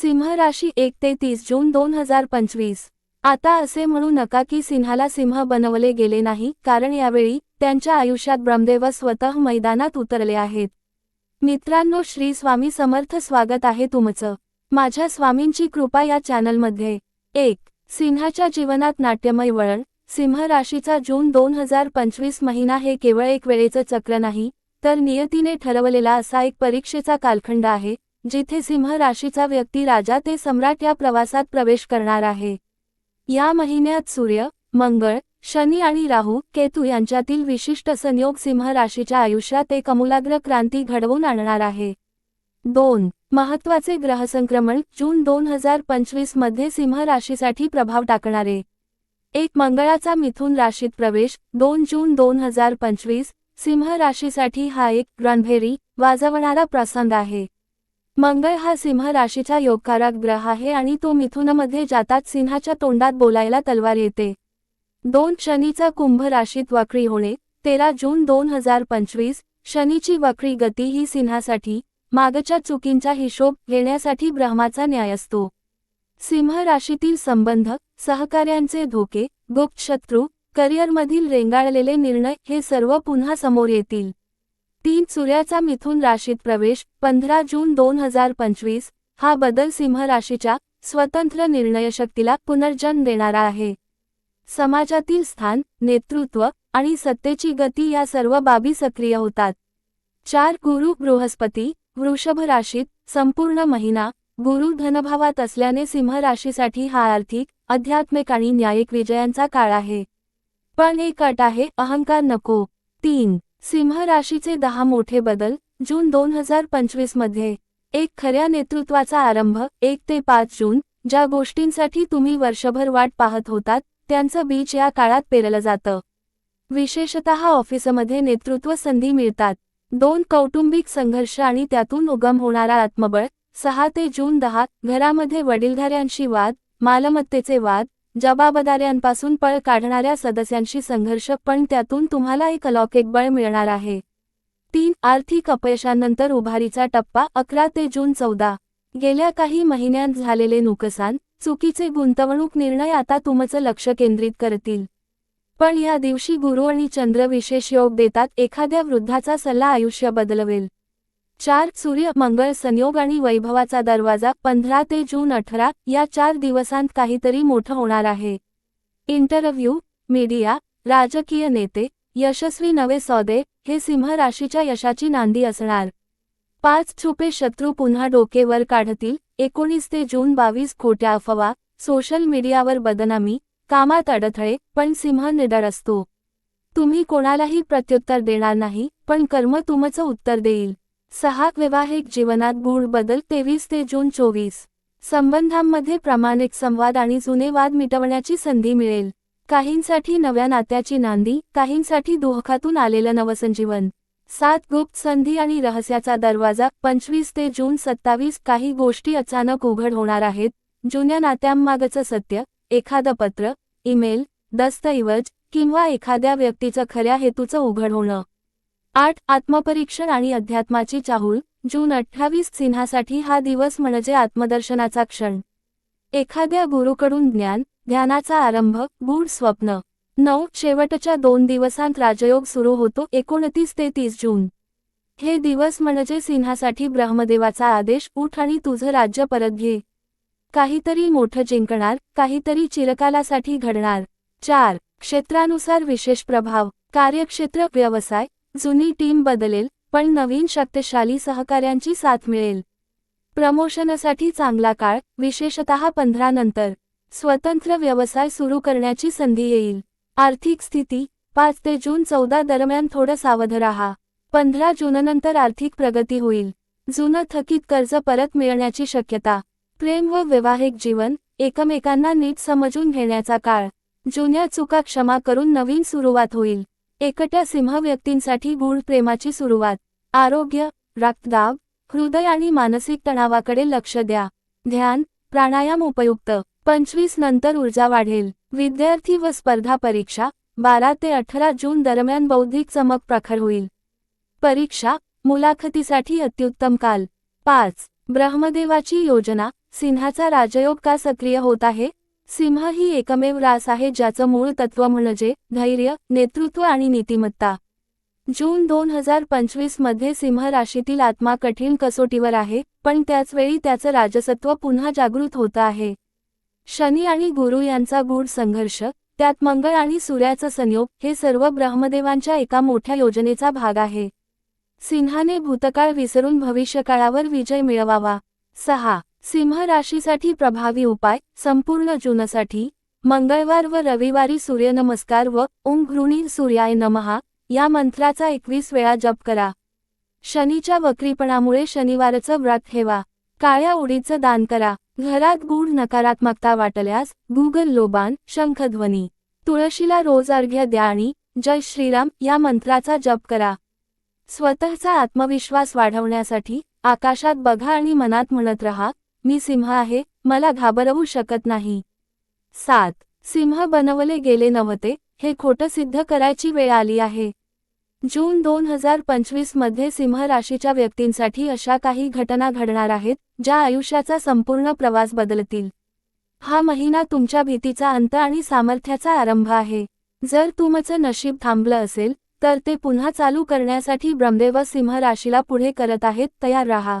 सिंह राशी एक ते तीस जून दोन हजार पंचवीस. आता असे म्हणू नका की सिंहाला सिंह बनवले गेले नाही कारण यावेळी त्यांच्या आयुष्यात ब्रह्मदेव स्वतः मैदानात उतरले आहेत. मित्रांनो श्री स्वामी समर्थ स्वागत आहे तुमचं. माझ्या स्वामींची कृपा या चॅनलमध्ये. एक सिंहाच्या जीवनात नाट्यमय वळण. सिंह राशीचा जून दोन हजार पंचवीस महिना हे केवळ एक वेळेचं चक्र नाही तर नियतीने ठरवलेला असा एक परीक्षेचा कालखंड आहे जिथे सिंह राशीचा व्यक्ती राजा ते सम्राट या प्रवासात प्रवेश करणार आहे. या महिन्यात सूर्य मंगळ शनी आणि राहू केतू यांच्यातील विशिष्ट संयोग सिंह राशीच्या आयुष्यात एक अमूलाग्र क्रांती घडवून आणणार आहे. दोन महत्त्वाचे ग्रहसंक्रमण जून दोन हजार पंचवीसमध्ये सिंह राशीसाठी प्रभाव टाकणारे. एक मंगळाचा मिथुन राशीत प्रवेश दोन जून दोन हजार पंचवीस सिंह राशीसाठी हा एक रणभेरी वाजवणारा प्रसंग आहे. मंगळ हा सिंह राशीचा योगकारक ग्रह आहे आणि तो मिथुनमध्ये जातात सिंहाच्या तोंडात बोलायला तलवार येते. दोन शनीचा कुंभ राशीत वक्री होणे तेरा जून दोन हजार पंचवीस शनीची वक्री गती ही सिंहासाठी मागच्या चुकींचा हिशोब घेण्यासाठी ब्रह्माचा न्याय असतो. सिंह राशीतील संबंध सहकार्यांचे धोके गुप्त शत्रू करिअरमधील रेंगाळलेले निर्णय हे सर्व पुन्हा समोर येतील. तीन सूर्याचा मिथुन राशीत प्रवेश पंधरा जून दोन हजार पंचवीस हा बदल सिंह राशीच्या स्वतंत्र निर्णयशक्तीला पुनर्जन्म देणारा आहे. समाजातील स्थान नेतृत्व आणि सत्तेची गती या सर्व बाबी सक्रिय होतात. चार गुरु बृहस्पती वृषभ राशीत संपूर्ण महिना गुरु धनभावात असल्याने सिंह राशीसाठी हा आर्थिक आध्यात्मिक आणि न्यायिक विजयांचा काळ आहे. पण एक अट आहे अहंकार नको. तीन सिंह राशीचे दहा मोठे बदल जून दोन हजार पंचवीसमध्ये. एक खऱ्या नेतृत्वाचा आरंभ एक ते पाच जून ज्या गोष्टींसाठी तुम्ही वर्षभर वाट पाहत होतात त्यांचं बीज या काळात पेरलं जातं. विशेषतः ऑफिसमध्ये नेतृत्व संधी मिळतात. दोन कौटुंबिक संघर्ष आणि त्यातून उगम होणारा आत्मबळ सहा ते जून दहा घरामध्ये वडीलधाऱ्यांशी वाद मालमत्तेचे वाद जबाबदाऱ्यांपासून पळ काढणाऱ्या सदस्यांशी संघर्ष पण त्यातून तुम्हाला एक अलौकिक बळ मिळणार आहे. तीन आर्थिक अपयशानंतर उभारीचा टप्पा अकरा ते जून चौदा. गेल्या काही महिन्यांत झालेले नुकसान चुकीचे गुंतवणूक निर्णय आता तुमचं लक्ष केंद्रित करतील. पण या दिवशी गुरु आणि चंद्र विशेष योग देतात एखाद्या वृद्धाचा सल्ला आयुष्य बदलवेल. चार सूर्य मंगळ संयोग आणि वैभवाचा दरवाजा पंधरा ते जून अठरा या चार दिवसांत काहीतरी मोठं होणार आहे. इंटरव्ह्यू मीडिया राजकीय नेते यशस्वी नवे सौदे हे सिंह राशीच्या यशाची नांदी असणार. पाच छुपे शत्रू पुन्हा डोकेवर काढतील एकोणीस ते जून बावीस खोट्या अफवा सोशल मीडियावर बदनामी कामात अडथळे पण सिंह निडर असतो. तुम्ही कोणालाही प्रत्युत्तर देणार नाही पण कर्म तुमचं उत्तर देईल. सहा वैवाहिक जीवनात गुण बदल तेवीस ते जून चोवीस. संबंधांमध्ये प्रामाणिक संवाद आणि जुने वाद मिटवण्याची संधी मिळेल. काहींसाठी नव्या नात्याची नांदी काहींसाठी दुःखातून आलेलं नवसंजीवन. सात गुप्त संधी आणि रहस्याचा दरवाजा पंचवीस ते जून सत्तावीस काही गोष्टी अचानक उघड होणार आहेत. जुन्या नात्यांमागचं सत्य एखादं पत्र ईमेल दस्तऐवज किंवा एखाद्या व्यक्तीचं खऱ्या हेतूचं उघड होणं. आठ आत्मपरीक्षण आणि अध्यात्माची चाहूल जून अठ्ठावीस सिन्हासाठी हा दिवस म्हणजे आत्मदर्शनाचा क्षण. एखाद्या गुरुकडून ज्ञान ध्यानाचा आरंभ गूढ स्वप्न. नऊ शेवटच्या दोन दिवसांत राजयोग सुरू होतो एकोणतीस ते तीस जून. हे दिवस म्हणजे सिन्हासाठी ब्रह्मदेवाचा आदेश उठ आणि तुझं राज्य परत घे. काहीतरी मोठं जिंकणार काहीतरी चिरकालासाठी घडणार. चार क्षेत्रानुसार विशेष प्रभाव कार्यक्षेत्र व्यवसाय जुनी टीम बदलेल पण नवीन शक्तिशाली सहकाऱ्यांची साथ मिळेल. प्रमोशनसाठी चांगला काळ विशेषतः पंधरा नंतर. स्वतंत्र व्यवसाय सुरू करण्याची संधी येईल. आर्थिक स्थिती पाच ते जून चौदा दरम्यान थोडं सावध राहा. पंधरा जूननंतर आर्थिक प्रगती होईल. जुनं थकीत कर्ज परत मिळण्याची शक्यता. प्रेम व वैवाहिक जीवन एकमेकांना नीट समजून घेण्याचा काळ. जुन्या चुका क्षमा करून नवीन सुरुवात होईल. एकट्या सिंह व्यक्तींसाठी गूढ प्रेमाची सुरुवात. आरोग्य रक्तदाब हृदय आणि मानसिक तणावाकडे लक्ष द्या. ध्यान प्राणायाम उपयुक्त. पंचवीस नंतर ऊर्जा वाढेल. विद्यार्थी व स्पर्धा परीक्षा बारा ते अठरा जून दरम्यान बौद्धिक चमक प्रखर होईल. परीक्षा मुलाखतीसाठी अत्युत्तम काल. पाच ब्रह्मदेवाची योजना. सिंहाचा राजयोग का सक्रिय होत आहे? सिंह ही एकमेव रास आहे ज्याचं मूळ तत्व म्हणजे धैर्य नेतृत्व आणि नीतिमत्ता. जून दोन हजार पंचवीसमध्ये सिंह राशीतील आत्मा कठीण कसोटीवर आहे पण त्याचवेळी त्याचं राजसत्व पुन्हा जागृत होतं आहे. शनी आणि गुरु यांचा गूढ संघर्ष त्यात मंगळ आणि सूर्याचा संयोग हे सर्व ब्रह्मदेवांच्या एका मोठ्या योजनेचा भाग आहे. सिंहाने भूतकाळ विसरून भविष्यकाळावर विजय मिळवावा. सहा सिंह राशीसाठी प्रभावी उपाय संपूर्ण जूनसाठी मंगळवार व रविवारी सूर्यनमस्कार व ओम घृणी सूर्याय नमहा या मंत्राचा एकवीस वेळा जप करा. शनीच्या वक्रीपणामुळे शनिवारचं व्रत ठेवा. काळ्या उडीचं दान करा. घरात गूढ नकारात्मकता वाटल्यास गुगल लोबान शंखध्वनी तुळशीला रोज अर्घ्य द्या आणि जय श्रीराम या मंत्राचा जप करा. स्वतःचा आत्मविश्वास वाढवण्यासाठी आकाशात बघा आणि मनात म्हणत रहा मी सिंह आहे मला घाबरवू शकत नाही. सात. सिंह बनवले गेले नव्हते हे खोटं सिद्ध करायची वेळ आली आहे. जून दोन हजार पंचवीसमध्ये सिंह राशीच्या व्यक्तींसाठी अशा काही घटना घडणार आहेत ज्या आयुष्याचा संपूर्ण प्रवास बदलतील. हा महिना तुमच्या भीतीचा अंत आणि सामर्थ्याचा आरंभ आहे. जर तुमचं नशीब थांबलं असेल तर ते पुन्हा चालू करण्यासाठी ब्रह्मदेव सिंह राशीला पुढे करत आहेत तयार राहा.